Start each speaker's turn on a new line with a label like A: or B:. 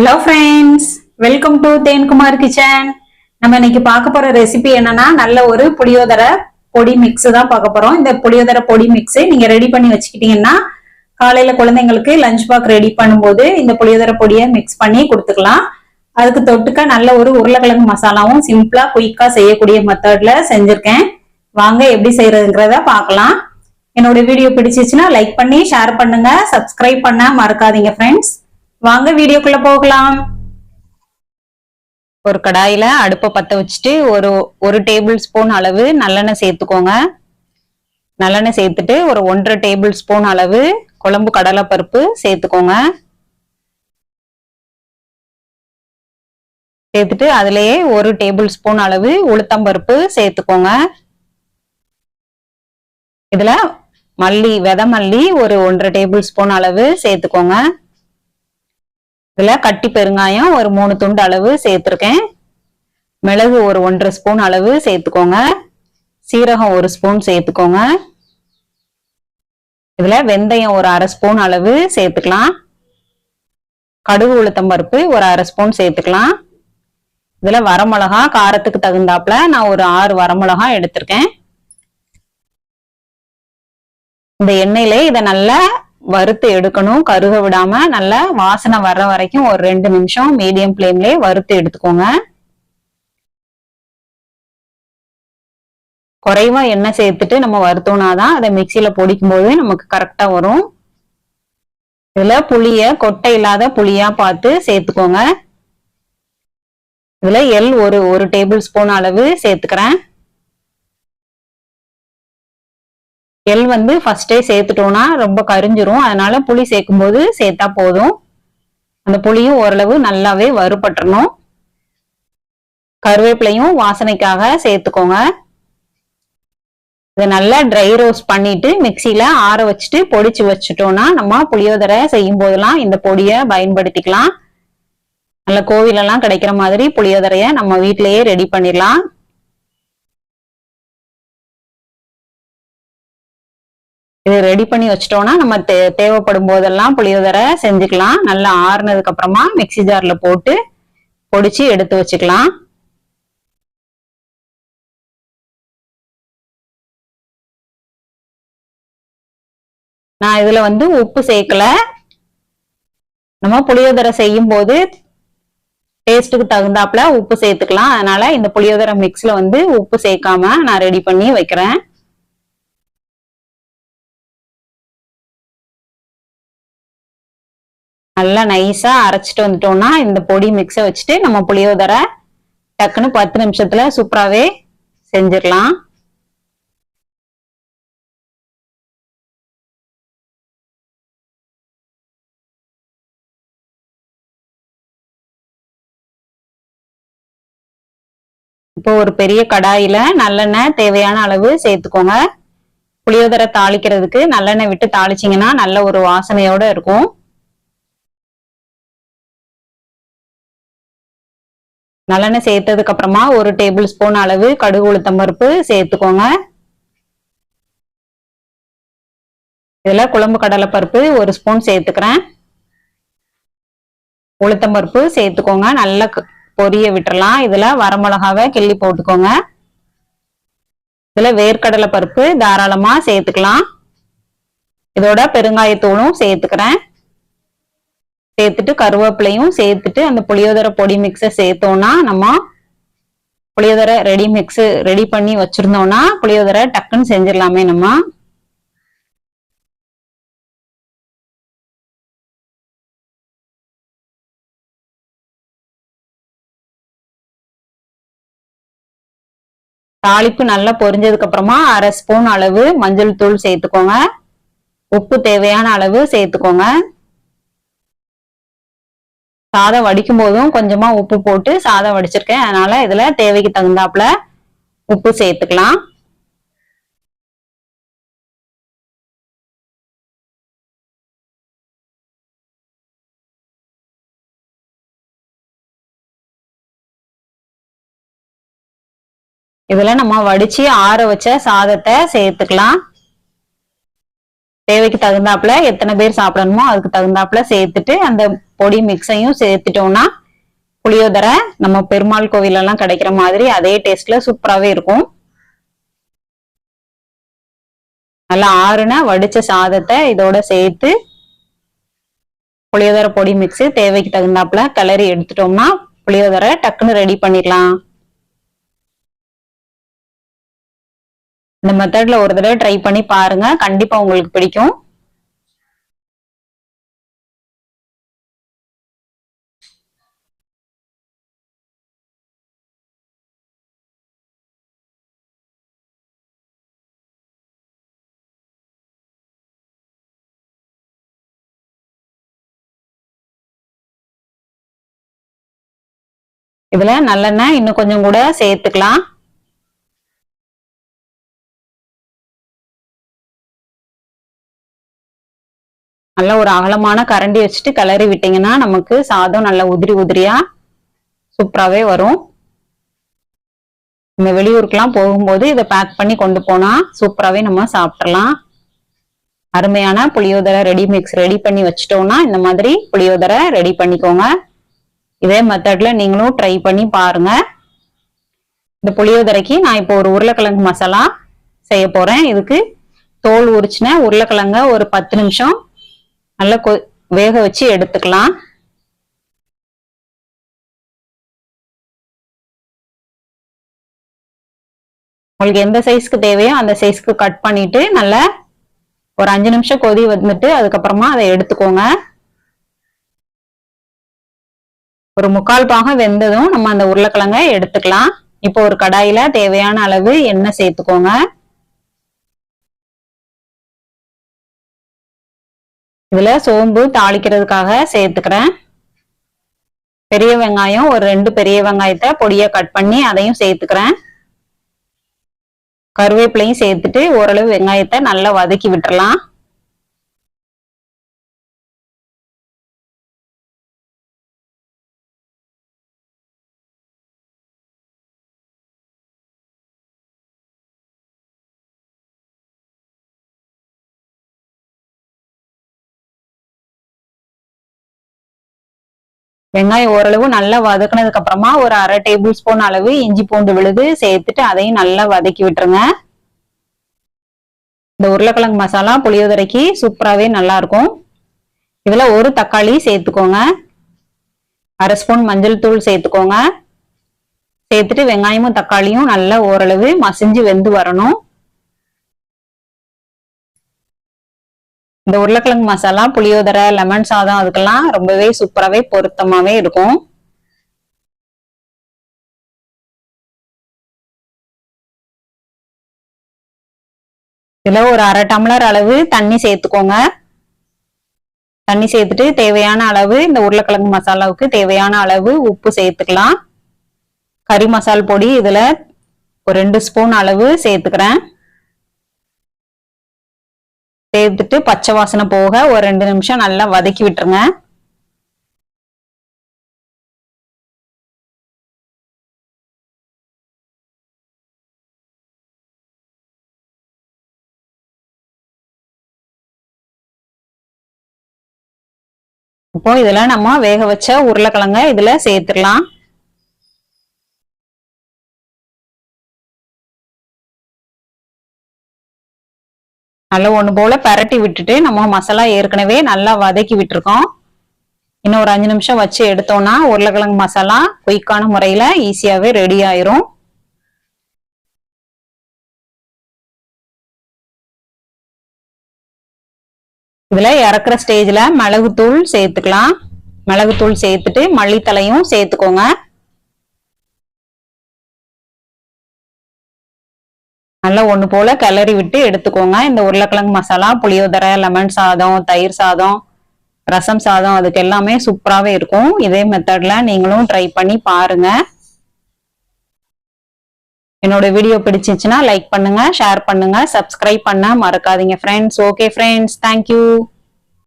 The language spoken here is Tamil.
A: Hello friends welcome to Thenkumar kitchen நம்ம இன்னைக்கு பார்க்க போற ரெசிபி என்னன்னா நல்ல ஒரு புளியோதரை பொடி மிக்ஸ் தான் பார்க்க போறோம். இந்த புளியோதரை பொடி மிக்ஸ் நீங்க ரெடி பண்ணி வச்சுக்கிட்டீங்கன்னா காலையில குழந்தைங்களுக்கு லஞ்ச் பாக் ரெடி பண்ணும்போது இந்த புளியோதரை பொடியை மிக்ஸ் பண்ணி கொடுத்துக்கலாம். அதுக்கு தொட்டுக்க நல்ல ஒரு உருளைக்கிழங்கு மசாலாவும் சிம்பிளா குயிக்கா செய்யக்கூடிய மெத்தட்ல செஞ்சிருக்கேன். வாங்க எப்படி செய்யறதுங்கிறத பார்க்கலாம். என்னோட வீடியோ பிடிச்சிச்சுன்னா லைக் பண்ணி ஷேர் பண்ணுங்க. சப்ஸ்கிரைப் பண்ண மறக்காதீங்க ஃப்ரெண்ட்ஸ் வாங்க வீடியோக்குள்ள போகலாம்.
B: ஒரு கடாயில அடுப்பை பத்த வச்சுட்டு ஒரு ஒரு டேபிள் ஸ்பூன் அளவு நல்லெண்ணெய் சேர்த்துக்கோங்க. நல்லெண்ணெய் சேர்த்துட்டு ஒரு ஒன்றரை டேபிள் ஸ்பூன் அளவு குழம்பு கடலைப்பருப்பு சேர்த்துக்கோங்க. சேர்த்துட்டு அதுலயே ஒரு டேபிள் ஸ்பூன் அளவு உளுத்தம்பருப்பு சேர்த்துக்கோங்க. இதுல மல்லி வித மல்லி ஒரு ஒன்றரை டேபிள் ஸ்பூன் அளவு சேர்த்துக்கோங்க. இதுல கட்டி பெருங்காயம் ஒரு மூணு துண்டு அளவு சேர்த்துருக்கேன். மிளகு ஒரு ஒன்றரை ஸ்பூன் அளவு சேர்த்துக்கோங்க. சீரகம் ஒரு ஸ்பூன் சேர்த்துக்கோங்க. இதுல வெந்தயம் ஒரு அரை ஸ்பூன் அளவு சேர்த்துக்கலாம். கடுகு உளுத்தம் பருப்பு ஒரு அரை ஸ்பூன் சேர்த்துக்கலாம். இதுல வரமிளகா காரத்துக்கு தகுந்தாப்புல நான் ஒரு ஆறு வரமிளகா எடுத்திருக்கேன். இந்த எண்ணெயில இதை நல்லா வறுத்து எடுக்கணும். கருக விடாம நல்லா வாசனை வர்ற வரைக்கும் ஒரு ரெண்டு நிமிஷம் மீடியம் ஃப்ளேம்லயே வறுத்து எடுத்துக்கோங்க. குறைவா எண்ணெய் சேர்த்துட்டு நம்ம வறுத்தோம்னாதான் அதை மிக்சியில பொடிக்கும் போது நமக்கு கரெக்டா வரும். இதுல புளிய கொட்டை இல்லாத புளியா பார்த்து சேர்த்துக்கோங்க. இதுல எல் ஒரு ஒரு டேபிள் ஸ்பூன் அளவு சேர்த்துக்கிறேன். எள் வந்து ஃபர்ஸ்டே சேர்த்துட்டோம்னா ரொம்ப கரிஞ்சிரும். அதனால புளி சேர்க்கும் போது சேர்த்தா போதும். அந்த புளியும் ஓரளவு நல்லாவே வறுபட்டுறணும். கருவேப்பிலையும் வாசனைக்காக சேர்த்துக்கோங்க. இதை நல்லா ட்ரை ரோஸ்ட் பண்ணிட்டு மிக்சியில ஆற வச்சுட்டு பொடிச்சு வச்சுட்டோம்னா நம்ம புளியோதரை செய்யும் போதெல்லாம் இந்த பொடியை பயன்படுத்திக்கலாம். நல்ல கோவிலெல்லாம் கிடைக்கிற மாதிரி புளியோதரைய நம்ம வீட்டிலேயே ரெடி பண்ணிடலாம். இது ரெடி பண்ணி வச்சிட்டோம்னா நம்ம தே தேவைப்படும் போதெல்லாம் புளியோதரை செஞ்சுக்கலாம். நல்லா ஆறுனதுக்கு அப்புறமா மிக்சி ஜார்ல போட்டு பொடிச்சு எடுத்து வச்சுக்கலாம். நான் இதுல வந்து உப்பு சேர்க்கல. நம்ம புளியோதரை செய்யும் போது டேஸ்ட்டுக்கு தகுந்தாப்புல உப்பு சேர்த்துக்கலாம். அதனால இந்த புளியோதரை மிக்ஸ்ல வந்து உப்பு சேர்க்காம நான் ரெடி பண்ணி வைக்கிறேன். நல்லா நைஸா அரைச்சிட்டு வந்துட்டோம்னா இந்த பொடி மிக்ஸை வச்சுட்டு நம்ம புளியோதரை டக்குன்னு பத்து நிமிஷத்துல சூப்பராகவே செஞ்சிடலாம். இப்போ ஒரு பெரிய கடாயில நல்லெண்ணெய் தேவையான அளவு சேர்த்துக்கோங்க. புளியோதரை தாளிக்கிறதுக்கு நல்லெண்ணெய் விட்டு தாளிச்சிங்கன்னா நல்ல ஒரு வாசனையோட இருக்கும். நல்லெண்ணெய் சேர்த்ததுக்கு அப்புறமா ஒரு டேபிள் ஸ்பூன் அளவு கடுகு உளுத்தம் பருப்பு சேர்த்துக்கோங்க. இதுல குழம்பு கடலை பருப்பு ஒரு ஸ்பூன் சேர்த்துக்கிறேன். உளுத்தம் பருப்பு சேர்த்துக்கோங்க. நல்லா பொரிய விட்டுறலாம். இதுல வரமிளகாவை கிள்ளி போட்டுக்கோங்க. இதுல வேர்க்கடலை பருப்பு தாராளமா சேர்த்துக்கலாம். இதோட பெருங்காயத்தூளும் சேர்த்துக்கிறேன். சேர்த்துட்டு கருவேப்பிலையும் சேர்த்துட்டு அந்த புளியோதரை பொடி மிக்ஸை சேர்த்தோம்னா நம்ம புளியோதரை ரெடி மிக்ஸ் ரெடி பண்ணி வச்சிருந்தோம்னா புளியோதரை டக்குன்னு செஞ்சிடலாமே நம்ம. தாளிப்பு நல்லா பொரிஞ்சதுக்கு அப்புறமா அரை ஸ்பூன் அளவு மஞ்சள் தூள் சேர்த்துக்கோங்க. உப்பு தேவையான அளவு சேர்த்துக்கோங்க. சாதம் வடிக்கும் போதும் கொஞ்சமா உப்பு போட்டு சாதம் வடிச்சிருக்கேன். அதனால இதுல தேவைக்கு தகுந்தாப்புல உப்பு சேர்த்துக்கலாம். இதுல நம்ம வடிச்சு ஆற வச்ச சாதத்தை சேர்த்துக்கலாம். தேவைக்கு தகுந்தாப்புல எத்தனை பேர் சாப்பிடணுமோ அதுக்கு தகுந்தாப்புல சேர்த்துட்டு அந்த பொடி மிக்ஸையும் சேர்த்துட்டோம்னா புளியோதரை நம்ம பெருமாள் கோவில் எல்லாம் கிடைக்கிற மாதிரி அதே டேஸ்ட்ல சூப்பராகவே இருக்கும். நல்லா ஆறுன வடிச்ச சாதத்தை இதோட சேர்த்து புளியோதரை பொடி மிக்ஸ் தேவைக்கு தகுந்தாப்புல கிளறி எடுத்துட்டோம்னா புளியோதரை டக்குன்னு ரெடி பண்ணிடலாம். இந்த மெத்தட்ல ஒரு தடவை ட்ரை பண்ணி பாருங்க. கண்டிப்பா உங்களுக்கு பிடிக்கும். இதுல நல்லெண்ணெய் இன்னும் கொஞ்சம் கூட சேர்த்துக்கலாம். நல்ல ஒரு அகலமான கரண்டி வச்சுட்டு கிளறி விட்டீங்கன்னா நமக்கு சாதம் நல்ல உதிரி உதிரியா சூப்பராகவே வரும். நம்ம வெளியூருக்குலாம் போகும்போது இதை பேக் பண்ணி கொண்டு போனா சூப்பராகவே நம்ம சாப்பிடலாம். அருமையான புளியோதரை ரெடி மிக்ஸ் ரெடி பண்ணி வச்சிட்டோம்னா இந்த மாதிரி புளியோதரை ரெடி பண்ணிக்கோங்க. இதே மெத்தட்ல நீங்களும் ட்ரை பண்ணி பாருங்க. இந்த புளியோதரைக்கு நான் இப்போ ஒரு உருளைக்கிழங்கு மசாலா செய்ய போறேன். இதுக்கு தோல் உரிச்சின உருளைக்கிழங்க ஒரு பத்து நிமிஷம் நல்லா கொ வேக வச்சு எடுத்துக்கலாம். உங்களுக்கு எந்த சைஸ்க்கு தேவையோ அந்த சைஸ்க்கு கட் பண்ணிட்டு நல்லா ஒரு அஞ்சு நிமிஷம் கொதி வந்துட்டு அதுக்கப்புறமா அதை எடுத்துக்கோங்க. ஒரு முக்கால் பாகம் வெந்ததும் நம்ம அந்த உருளைக்கிழங்க எடுத்துக்கலாம். இப்போ ஒரு கடாயில தேவையான அளவு எண்ணெய் சேர்த்துக்கோங்க. இதுல சோம்பு தாளிக்கிறதுக்காக சேர்த்துக்கிறேன். பெரிய வெங்காயம் ஒரு ரெண்டு பெரிய வெங்காயத்தை பொடியா கட் பண்ணி அதையும் சேர்த்துக்கிறேன். கருவேப்பிலையும் சேர்த்துட்டு ஓரளவு வெங்காயத்தை நல்லா வதக்கி விட்டுறலாம். வெங்காயம் ஓரளவு நல்லா வதக்குனதுக்கு அப்புறமா ஒரு அரை டேபிள் ஸ்பூன் அளவு இஞ்சி பூண்டு விழுது சேர்த்துட்டு அதையும் நல்லா வதக்கி விட்டுருங்க. இந்த உருளைக்கிழங்கு மசாலா புளியோதரைக்கு சூப்பராகவே நல்லா இருக்கும். இதுல ஒரு தக்காளி சேர்த்துக்கோங்க. அரை ஸ்பூன் மஞ்சள் தூள் சேர்த்துக்கோங்க. சேர்த்துட்டு வெங்காயமும் தக்காளியும் நல்லா ஓரளவு மசிஞ்சு வெந்து வரணும். இந்த உருளைக்கிழங்கு மசாலா புளியோதரை லெமன் சாதம் அதுக்கெல்லாம் ரொம்பவே சூப்பராகவே பொருத்தமாகவே இருக்கும். இதில் ஒரு அரை டம்ளர் அளவு தண்ணி சேர்த்துக்கோங்க. தண்ணி சேர்த்துட்டு தேவையான அளவு இந்த உருளைக்கிழங்கு மசாலாவுக்கு தேவையான அளவு உப்பு சேர்த்துக்கலாம். கறி மசால் பொடி இதில் ஒரு ரெண்டு ஸ்பூன் அளவு சேர்த்துக்கிறேன். சேர்த்துட்டு பச்சை வாசனை போக ஒரு ரெண்டு நிமிஷம் நல்லா வதக்கி விட்டுருங்க. இப்போ இதுல நம்ம வேக வச்ச உருளைக்கிழங்க இதுல சேர்த்துடலாம். நல்லா ஒன்று போல பரட்டி விட்டுட்டு நம்ம மசாலா ஏற்கனவே நல்லா வதக்கி விட்டுருக்கோம். இன்னும் ஒரு அஞ்சு நிமிஷம் வச்சு எடுத்தோம்னா உருளைக்கிழங்கு மசாலா குயிக்கான முறையில் ஈஸியாகவே ரெடி ஆயிரும். இதில் இறக்குற ஸ்டேஜில் மிளகுத்தூள் சேர்த்துக்கலாம். மிளகுத்தூள் சேர்த்துட்டு மல்லித்தலையும் சேர்த்துக்கோங்க. நல்லா ஒன்று போல கிளறி விட்டு எடுத்துக்கோங்க. இந்த உருளைக்கிழங்கு மசாலா புளியோதரை லெமன் சாதம் தயிர் சாதம் ரசம் சாதம் அதுக்கு எல்லாமே சூப்பராகவே இருக்கும். இதே மெத்தடில் நீங்களும் ட்ரை பண்ணி பாருங்க. என்னோட வீடியோ பிடிச்சிச்சுன்னா லைக் பண்ணுங்கள் ஷேர் பண்ணுங்கள் சப்ஸ்கிரைப் பண்ண மறக்காதீங்க ஃப்ரெண்ட்ஸ் ஓகே ஃப்ரெண்ட்ஸ் தேங்க்யூ